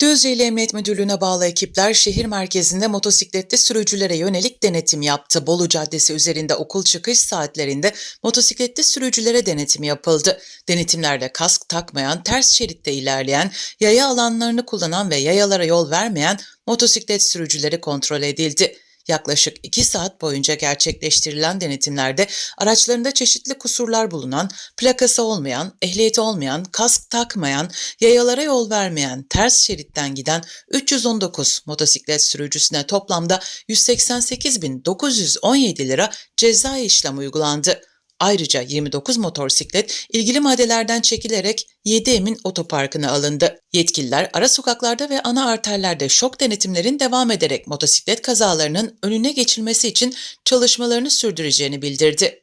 Düzce'li Emniyet Müdürlüğü'ne bağlı ekipler şehir merkezinde motosikletli sürücülere yönelik denetim yaptı. Bolu Caddesi üzerinde okul çıkış saatlerinde motosikletli sürücülere denetim yapıldı. Denetimlerde kask takmayan, ters şeritte ilerleyen, yaya alanlarını kullanan ve yayalara yol vermeyen motosiklet sürücüleri kontrol edildi. Yaklaşık 2 saat boyunca gerçekleştirilen denetimlerde araçlarında çeşitli kusurlar bulunan, plakası olmayan, ehliyeti olmayan, kask takmayan, yayalara yol vermeyen, ters şeritten giden 319 motosiklet sürücüsüne toplamda 188.917 lira ceza işlem uygulandı. Ayrıca 29 motosiklet ilgili maddelerden çekilerek 7 Emin Otoparkı'na alındı. Yetkililer ara sokaklarda ve ana arterlerde şok denetimlerin devam ederek motosiklet kazalarının önüne geçilmesi için çalışmalarını sürdüreceğini bildirdi.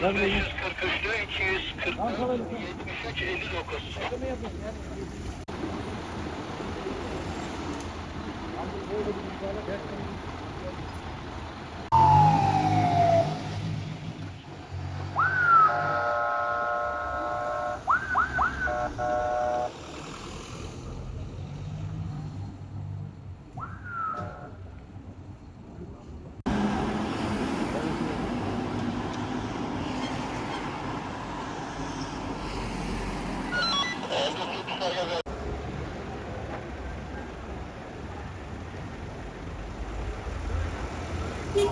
543'lü 240 73 59. Abi böyle bir müdahale Şey,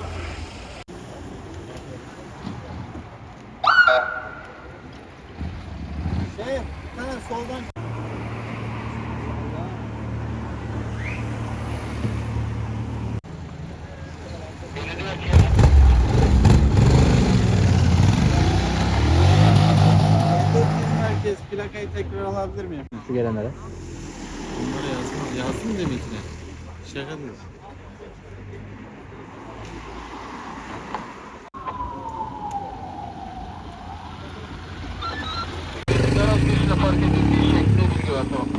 sana soldan merkez plakayı tekrar alabilir miyim? Şu gelenlere. Bunları yazsın, yazsın demekine. Şaka 開けて、電車来てるって言わと。